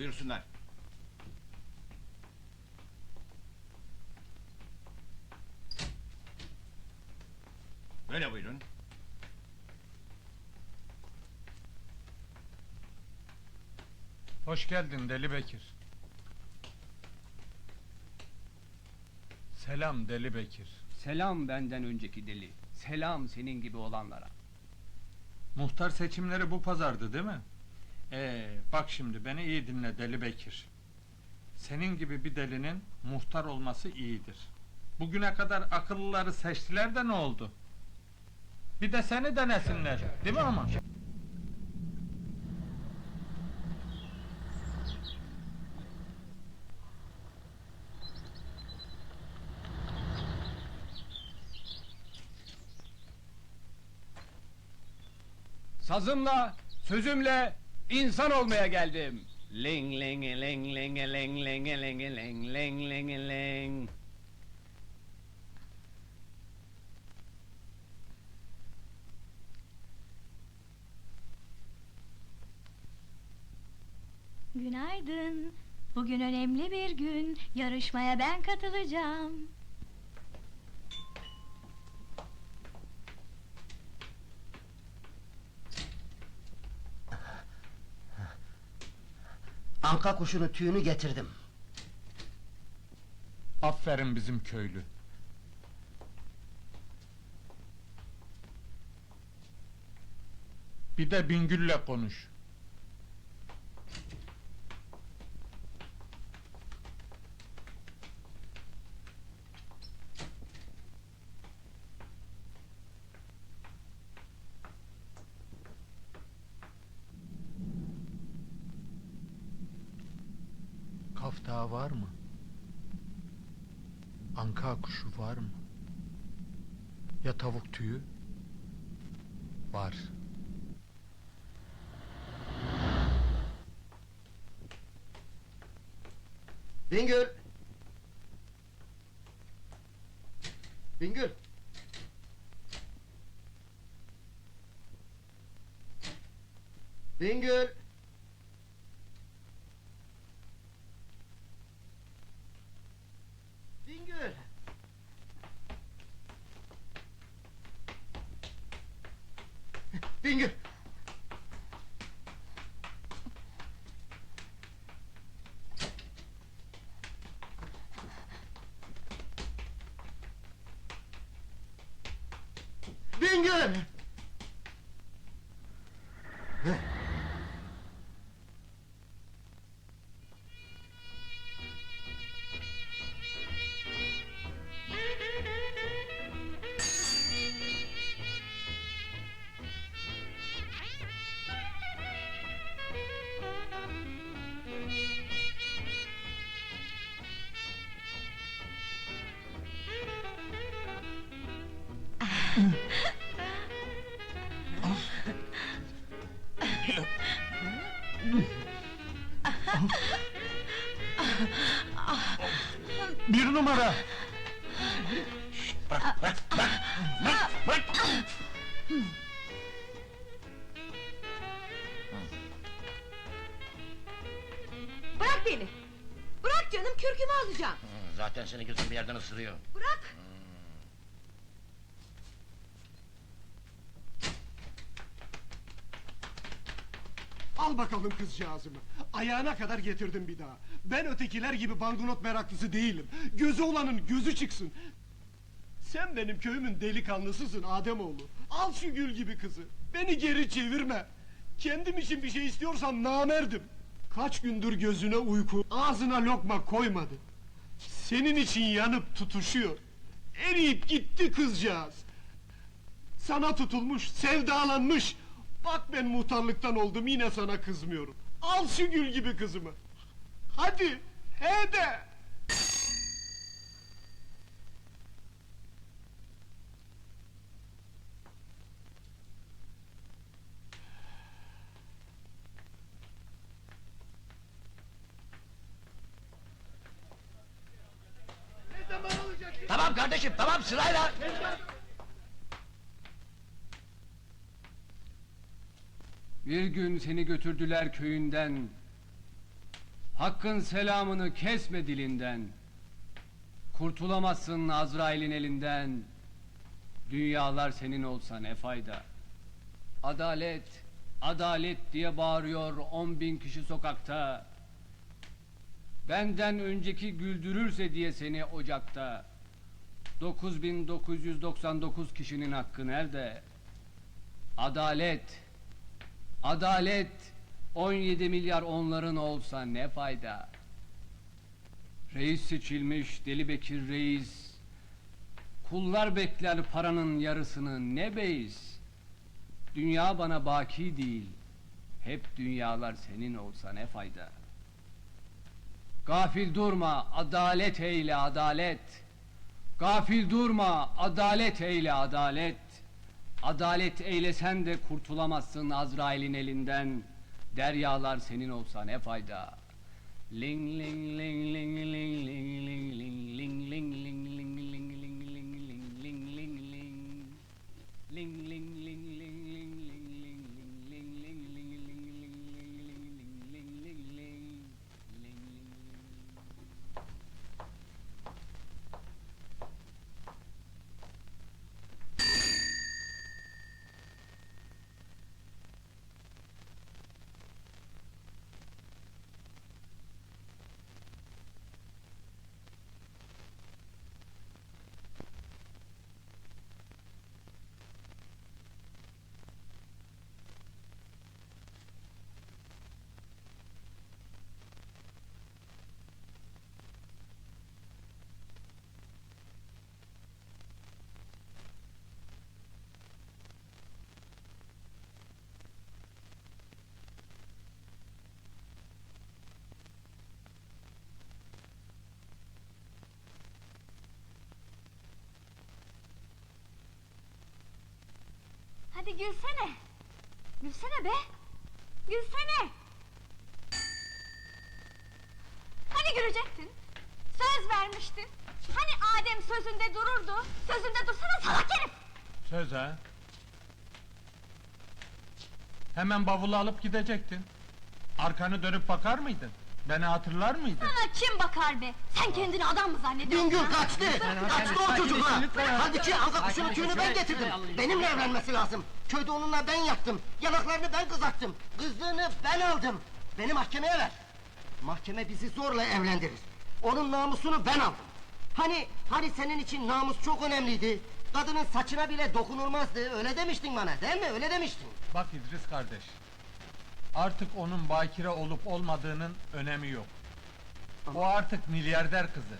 Buyursunlar. Böyle buyurun. Hoş geldin Deli Bekir. Selam Deli Bekir. Selam benden önceki deli. Selam senin gibi olanlara. Muhtar seçimleri bu pazardı değil mi? Ee, bak şimdi beni iyi dinle Deli Bekir. Senin gibi bir delinin muhtar olması iyidir. Bugüne kadar akıllıları seçtiler de ne oldu? Bir de seni denesinler, değil mi ama? Sazımla, sözümle insan olmaya geldim. Ling ling ling ling ling ling ling ling ling ling ling. Günaydın. Bugün önemli bir gün. Yarışmaya ben katılacağım. Anka kuşunu tüyünü getirdim. Aferin bizim köylü. Bir de Bingül'le konuş. Kaftağı var mı? Anka kuşu var mı? Ya tavuk tüyü? Var. Bingül! Bingül! Bingül! been good. Bingül! Bir numara! Bırak beni! Bırak canım, kürkümü alacağım! Zaten seni gözüm bir yerden ısırıyor. Bırak! Al bakalım kızcağızımı. Ayağına kadar getirdim bir daha. Ben ötekiler gibi banknot meraklısı değilim. Gözü olanın gözü çıksın. Sen benim köyümün delikanlısısın Ademoğlu. Al şu gül gibi kızı. Beni geri çevirme. Kendim için bir şey istiyorsam namerdim. Kaç gündür gözüne uyku, ağzına lokma koymadı. Senin için yanıp tutuşuyor. Eriyip gitti kızcağız. Sana tutulmuş, sevdalanmış. Bak ben muhtarlıktan oldum yine sana kızmıyorum. Al şu gül gibi kızımı. Hadi, he de. Tamam kardeşim tamam sırayla. Bir gün seni götürdüler köyünden. Hakkın selamını kesme dilinden. Kurtulamazsın Azrail'in elinden. Dünyalar senin olsa ne fayda. Adalet, adalet diye bağırıyor on bin kişi sokakta. Benden önceki güldürürse diye seni ocakta. 9999 kişinin hakkı nerede? Adalet, adalet 17 milyar onların olsa ne fayda? Reis seçilmiş Deli Bekir Reis. Kullar bekler paranın yarısını ne beis? Dünya bana baki değil. Hep dünyalar senin olsa ne fayda? Gafil durma, adalet eyle adalet. Gafil durma, adalet eyle adalet. Adalet eylesen de kurtulamazsın Azrail'in elinden. Deryalar senin olsa ne fayda? Ling ling ling ling ling ling ling ling ling ling Hadi gülsene. Gülsene be. Gülsene. Hani gülecektin? Söz vermiştin. Hani Adem sözünde dururdu? Sözünde dursana salak herif. Söz ha? Hemen bavulu alıp gidecektin. Arkanı dönüp bakar mıydın? Beni hatırlar mıydın? Sana kim bakar be? Sen kendini adam mı zannediyorsun? Bingöl ha? kaçtı. Kaçtı o çocukla. Halbuki anka kuşunun tüyünü ben getirdim. Benimle evlenmesi lazım. Köyde onunla ben yattım. Yanaklarını ben kızarttım. Kızlığını ben aldım. Beni mahkemeye ver. Mahkeme bizi zorla evlendirir. Onun namusunu ben aldım. Hani, hani senin için namus çok önemliydi. Kadının saçına bile dokunulmazdı. Öyle demiştin bana değil mi? Öyle demiştin. Bak İdris kardeş. Artık onun bakire olup olmadığının önemi yok. O artık milyarder kızı.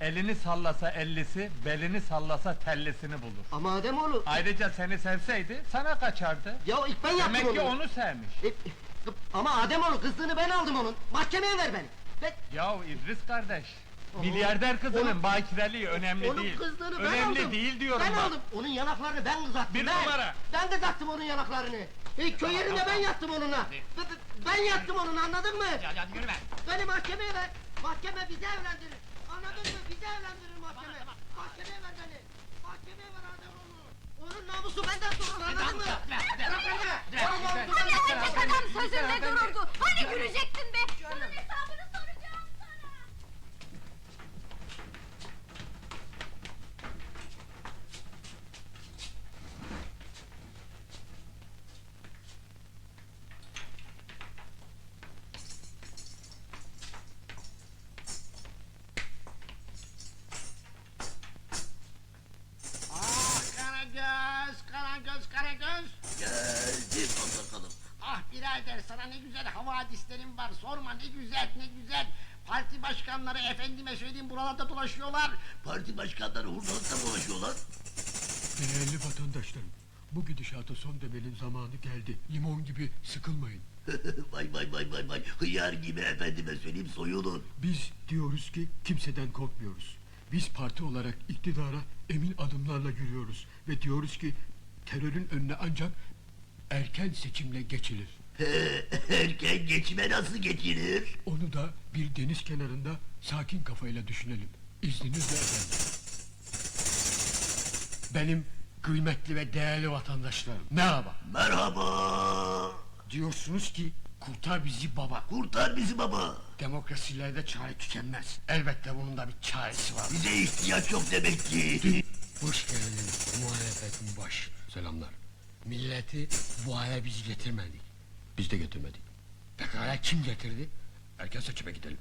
Elini sallasa ellisi, belini sallasa tellisini bulur. Ama Ademoğlu... Ayrıca seni sevseydi sana kaçardı. Ya ilk ben yaptım Demek ki onu. onu sevmiş. E, ama Ademoğlu kızlığını ben aldım onun. Mahkemeye ver beni. Ben, Ya İdris kardeş. Milyarder kızının Onun- bakireliği önemli onun değil. kızlığını ben önemli aldım. değil diyorum ben bak. aldım. Onun yanaklarını ben kızarttım. Bir ben. numara. Ben kızarttım onun yanaklarını. E, köy yerinde ben yattım onunla. B- Ben yattım onunla anladın mı? Hadi hadi yürü be. Beni mahkemeye ver. Mahkeme bizi evlendirir. Anladın mı? Bizi evlendirir mahkeme. Mahkemeye ver beni. Mahkemeye ver Ademoğlu. Onun namusu benden sorulur anladın mı? Bırak beni. Onun namusu Hani benden sorulur. adam sözünde dururdu? Hani gülecektin be? Bunun hesabını soracağım sana. Ah Karagöz, Karagöz, Karagöz. Geldim bakalım. Ah birader sana ne güzel havadislerim var. Sorma ne güzel, ne güzel. Parti başkanları efendime söyleyeyim buralarda dolaşıyorlar. Parti başkanları hurdalıkta dolaşıyorlar. Değerli vatandaşlarım, bu gidişata son demenin zamanı geldi. Limon gibi sıkılmayın. vay vay vay vay vay. Hıyar gibi efendime söyleyeyim soyulun. Biz diyoruz ki kimseden korkmuyoruz. Biz parti olarak iktidara emin adımlarla yürüyoruz. Ve diyoruz ki terörün önüne ancak erken seçimle geçilir. Erken geçime nasıl geçilir? Onu da bir deniz kenarında sakin kafayla düşünelim. İzninizle efendim. Benim kıymetli ve değerli vatandaşlarım. Merhaba. Merhaba. Diyorsunuz ki Kurtar bizi baba. Kurtar bizi baba. Demokrasilerde çare tükenmez. Elbette bunun da bir çaresi var. Bize ihtiyaç yok demek ki. Hoş geldin muhalefetin baş. Selamlar. Milleti bu hale biz getirmedik. Biz de getirmedik. Pekala kim getirdi? Erken seçime gidelim.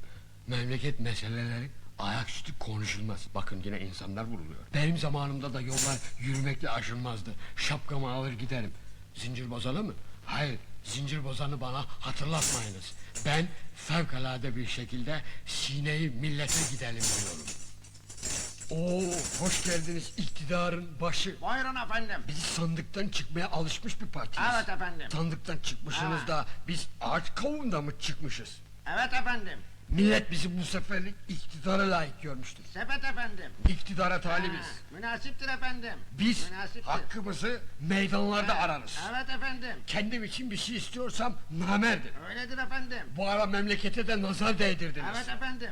Memleket meseleleri ayaküstü konuşulmaz. Bakın yine insanlar vuruluyor. Benim zamanımda da yollar yürümekle aşılmazdı. Şapkamı alır giderim. Zincir bozanı mı? Hayır, zincir bozanı bana hatırlatmayınız. Ben fevkalade bir şekilde sineyi millete gidelim diyorum. Oo, hoş geldiniz iktidarın başı. Buyurun efendim. Biz sandıktan çıkmaya alışmış bir partiyiz. Evet efendim. Sandıktan çıkmışsınız da biz ağaç kavunda mı çıkmışız? Evet efendim. Millet bizi bu seferlik iktidara layık görmüştür. Sepet efendim. İktidara talibiz. Ha, münasiptir efendim. Biz Münasiptir. hakkımızı meydanlarda Ha, ararız. Evet efendim. Kendim için bir şey istiyorsam namerdir. Öyledir efendim. Bu ara memlekete de nazar değdirdiniz. Evet efendim.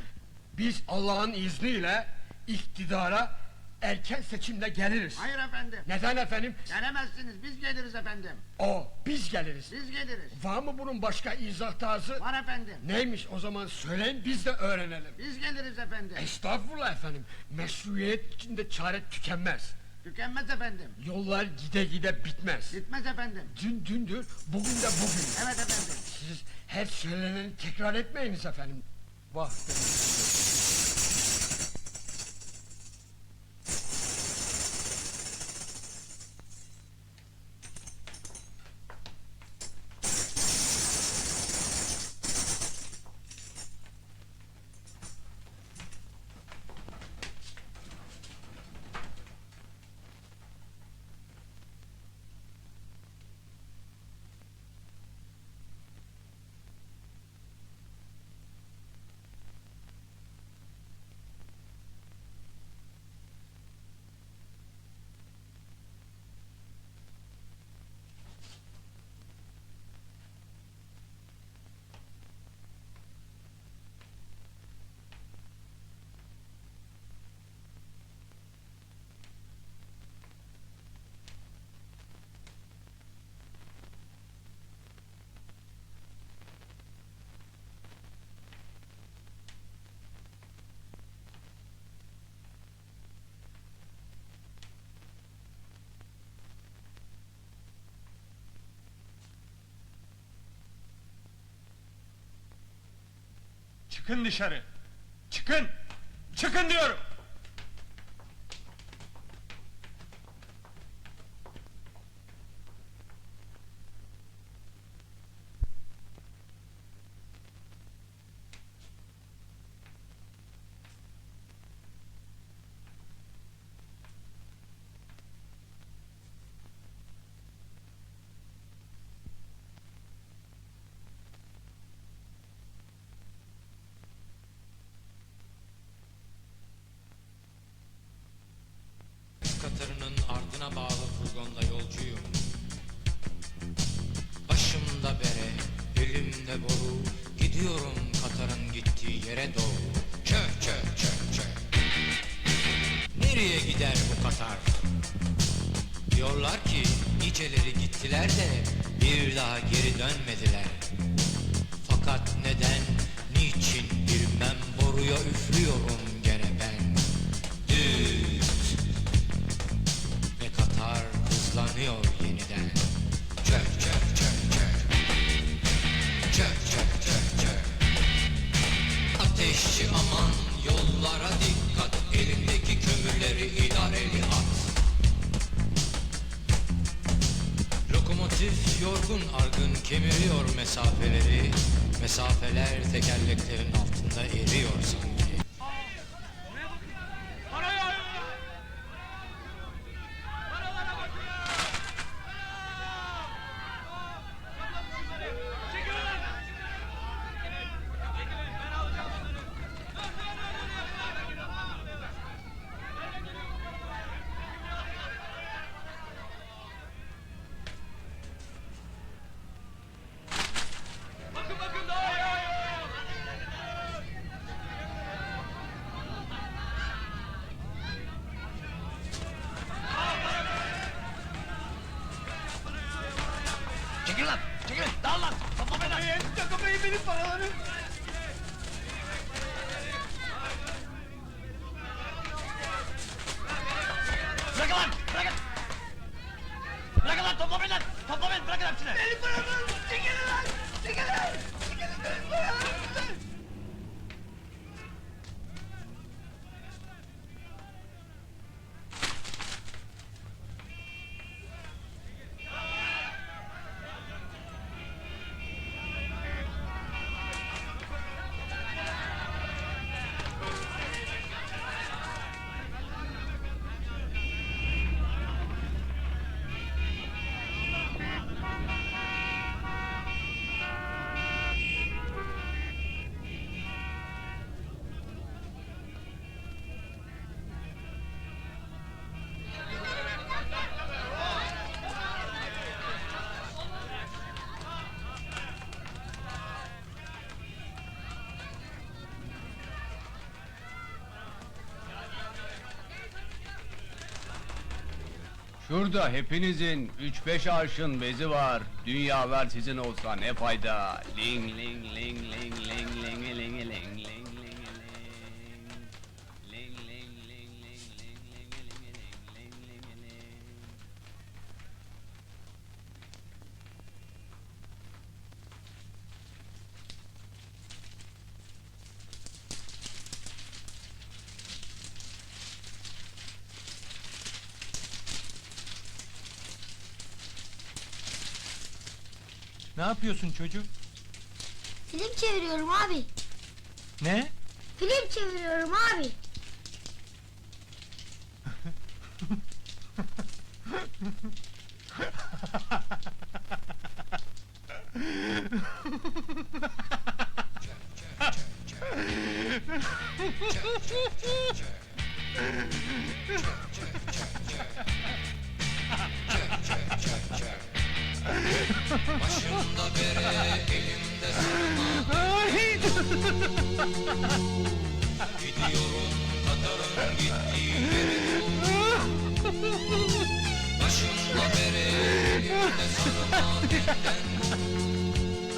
Biz Allah'ın izniyle iktidara erken seçimle geliriz. Hayır efendim. Neden efendim? Gelemezsiniz. Biz geliriz efendim. O, biz geliriz. Biz geliriz. Var mı bunun başka izah tarzı? Var efendim. Neymiş o zaman söyleyin biz de öğrenelim. Biz geliriz efendim. Estağfurullah efendim. Meşruiyet içinde çare tükenmez. Tükenmez efendim. Yollar gide gide bitmez. Gitmez efendim. Dün dündür, bugün de bugün. Evet efendim. Siz her söyleneni tekrar etmeyiniz efendim. Vah benim. Çıkın dışarı. Çıkın. Çıkın diyorum. Furgonda yolcuyum. Başımda bere, elimde boru. Gidiyorum Katar'ın gittiği yere doğru. Çök çök çök çök Nereye gider bu Katar? Diyorlar ki niceleri gittiler de bir daha geri dönmediler. Fakat neden, kemiriyor mesafeleri. Mesafeler tekerleklerin altında eriyor sanki. Benim paralarım. Şurada hepinizin 3-5 arşın bezi var. Dünyalar sizin olsa ne fayda. Ling ling ling ling ling ling. Ne yapıyorsun çocuk? Film çeviriyorum abi. Ne? Film çeviriyorum abi. Başımda bere, elimde sarma Gidiyorum Katar'ın gittiği yere. Başımda bere, elimde sarma Benden